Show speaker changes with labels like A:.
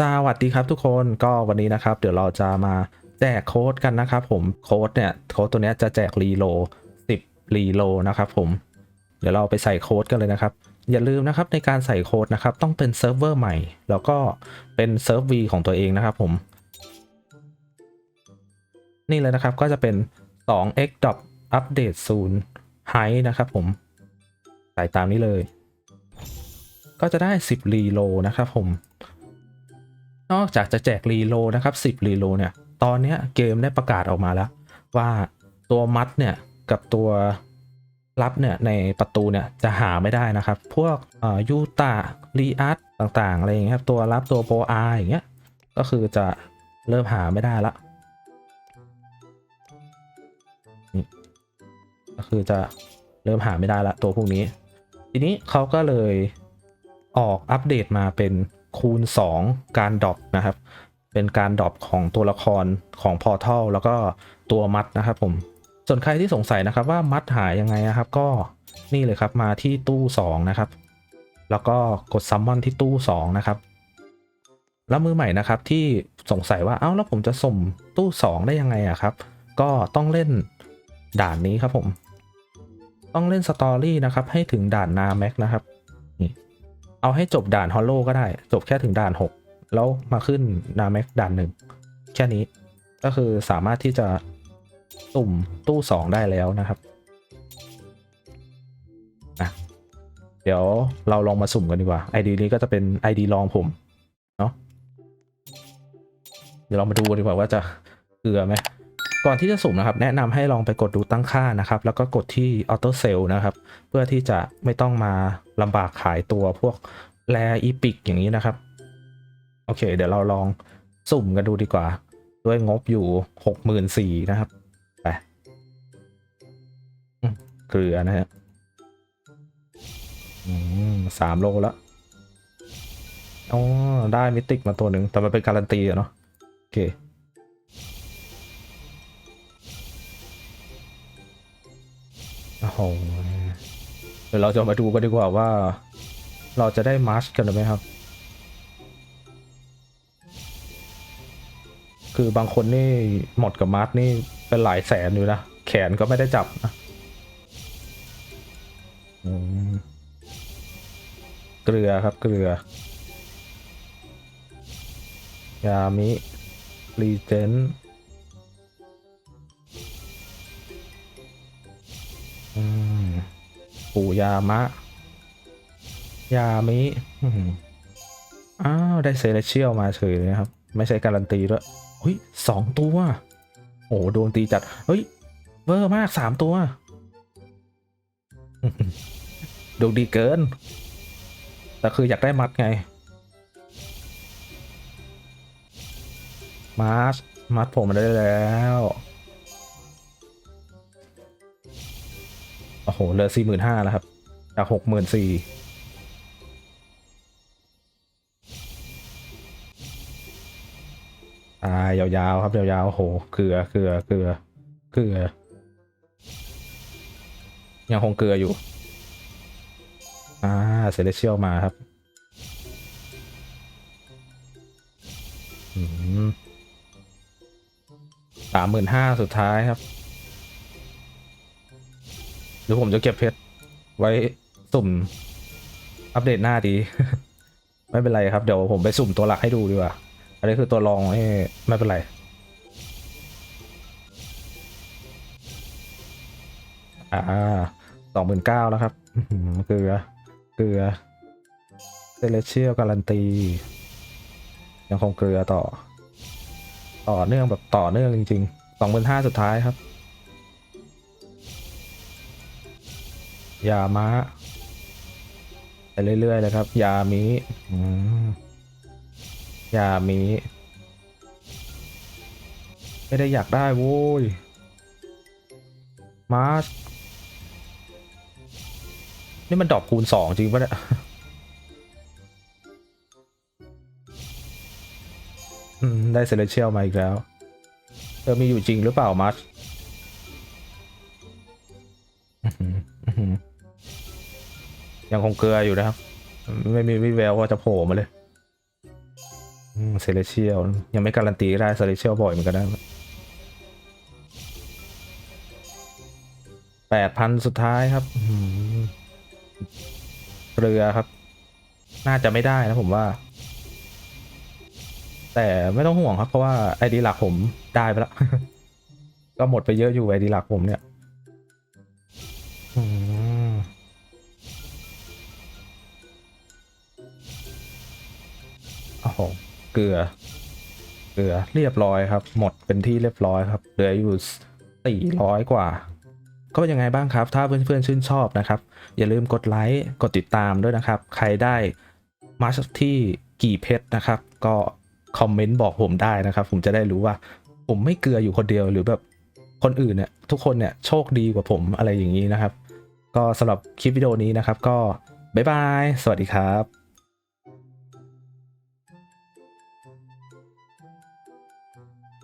A: สวัสดีครับทุกคนก็วันนี้นะครับ เดี๋ยวเราจะมาแจกโค้ดกันนะครับผมโค้ดเนี่ยโค้ดตัวนี้จะแจกรีโล10รีโลนะครับผมเดี๋ยวเราไปใส่โค้ดกันเลยนะครับ อย่าลืมนะครับในการใส่โค้ดนะครับต้องเป็นเซิร์ฟเวอร์ใหม่ แล้วก็เป็นเซิร์ฟวีของตัวเองนะครับผม นี่เลยนะครับก็จะเป็น 2x update soon high นะครับผมใส่ตามนี้เลย ก็จะได้ 10รีโลนะครับผม นอกจากจะแจกรีโลนะครับ10รีโลเนี่ย ตอนนี้เกมได้ประกาศออกมาแล้ว ว่าตัวมัดเนี่ยกับตัวรับเนี่ยในประตูเนี่ยจะหาไม่ได้นะครับ พวกยูตารีอัตต่างๆอะไรอย่างเงี้ยครับตัวรับตัวโปรอาอย่างเงี้ยก็คือจะเริ่มหาไม่ได้ละก็คือจะเริ่มหาไม่ได้ละตัวพวกนี้ ทีนี้เขาก็เลยออกอัปเดตมาเป็น คูณ 2 การดรอปนะครับ เป็นการดรอปของตัวละครของพอทัลแล้วก็ตัวมัดนะครับผม ส่วนใครที่สงสัยนะครับว่ามัดหายยังไงนะครับ ก็นี่เลยครับมาที่ตู้ 2 นะครับ แล้วก็กดซัมมอนที่ตู้ 2 นะครับ แล้วมือใหม่นะครับที่สงสัยว่าเอ้าแล้วผมจะส่มตู้ 2 ได้ยังไงอะครับ ก็ต้องเล่นด่านนี้ครับผม ต้องเล่นสตอรี่นะครับให้ถึงด่านนาแม็กนะครับ เอาให้จบด่านฮอลโลก็ได้ จบแค่ถึงด่าน 6 แล้วมาขึ้นนาแม็กด่านหนึ่งแค่นี้ก็คือสามารถที่จะสุ่มตู้ 2 ได้แล้วนะครับนะเดี๋ยวเราลองมาสุ่มกันดีกว่า ID นี้ก็จะเป็น ID ลองผมเนาะเดี๋ยวเรามาดูกันดีกว่าว่าจะเกลือไหม ก่อนที่จะสุ่มนะครับ แนะนำให้ลองไปกดดูตั้งค่านะครับ แล้วก็กดที่ Auto Sell นะครับ เพื่อที่จะไม่ต้องมาลำบากขายตัวพวกแรอีพิกอย่างนี้นะครับ โอเค เดี๋ยวเราลองสุ่มกันดูดีกว่า ด้วยงบอยู่หกหมื่นสี่นะครับไปเกลือนะฮะอืมสามโลแล้วอ๋อได้มิติกมาตัวหนึ่งแต่มันเป็นการันตีอะเนาะโอเค โอ้โหเดี๋ยวเราจะมาดูกันดีกว่าว่า เราจะได้มาร์ชกันหรือไม่ครับ คือบางคนนี่หมดกับมาร์ชนี่เป็นหลายแสนอยู่นะ แขนก็ไม่ได้จับนะเกลือครับเกลือยามิรีเจน ปู่ยามะ ยามิอ้าว ได้เซเลเชียลมาเฉยเลยนะครับ ไม่ใช่การันตีด้วยเฮ้ยสองตัว โอ้โดวงตีจัด เฮ้ย เวอร์มากสามตัวดวงดีเกิน แต่คืออยากได้มัดไง มาร์ชมัดผมมาได้แล้ว โอ้โหเหลือสี่หมื่นห้าแล้วครับจากหกหมื่นสี่ตายยาวๆครับยาวๆโอ้โหเกลือเกลือเกลือเกลือ ยังคงเกลืออยู่ อ่าเซเลเชียลมาครับสามหมื่นห้าสุดท้ายครับ หรือผมจะเก็บเพชรไว้สุ่มอัปเดตหน้าดี ไม่เป็นไรครับ เดี๋ยวผมไปสุ่มตัวหลักให้ดูดีกว่า อันนี้คือตัวรองไม่เป็นไรอ่าสองหมื่นเก้าแล้วครับเกลือเกลือเซเลเชียลการันตี ยังคงเกลือต่อ ต่อเนื่องแบบต่อเนื่องจริงๆสองหมื่นห้าสุดท้ายครับ ยามะไปเรื่อยๆเลยครับ ยามิอืมยามิไม่ได้อยากได้โว้ยมาร์นี่มันดอปคูณสองจริงปะเนี่ยได้เซเลเชียลมาอีกแล้วเธอมีอยู่จริงหรือเปล่ามาร์ ยังคงเกลืออยู่นะครับ ไม่มีวิแววว่าจะโผล่มาเลยเซเลเชียลยังไม่การันตีได้เซเลเชียลบ่อยเหมือนกันนะแปดพันสุดท้ายครับเรือครับ น่าจะไม่ได้นะผมว่า แต่ไม่ต้องห่วงครับ เพราะว่าไอดีหลักผมได้ไปแล้ว ก็หมดไปเยอะอยู่ไอดีหลักผมเนี่ย โอ้โหเกลือ เกลือเรียบร้อยครับ หมดเป็นที่เรียบร้อยครับ เหลืออยู่สี่ร้อยกว่า ก็เป็นยังไงบ้างครับ ถ้าเพื่อนๆชื่นชอบนะครับ อย่าลืมกดไลค์ กดติดตามด้วยนะครับ ใครได้มาสที่กี่เพชรนะครับ ก็คอมเมนต์บอกผมได้นะครับ ผมจะได้รู้ว่า ผมไม่เกลืออยู่คนเดียวหรือแบบคนอื่นเนี่ยทุกคนเนี่ยโชคดีกว่าผมอะไรอย่างนี้นะครับ ก็สำหรับคลิปวิดีโอนี้นะครับ ก็บ๊ายบาย สวัสดีครับ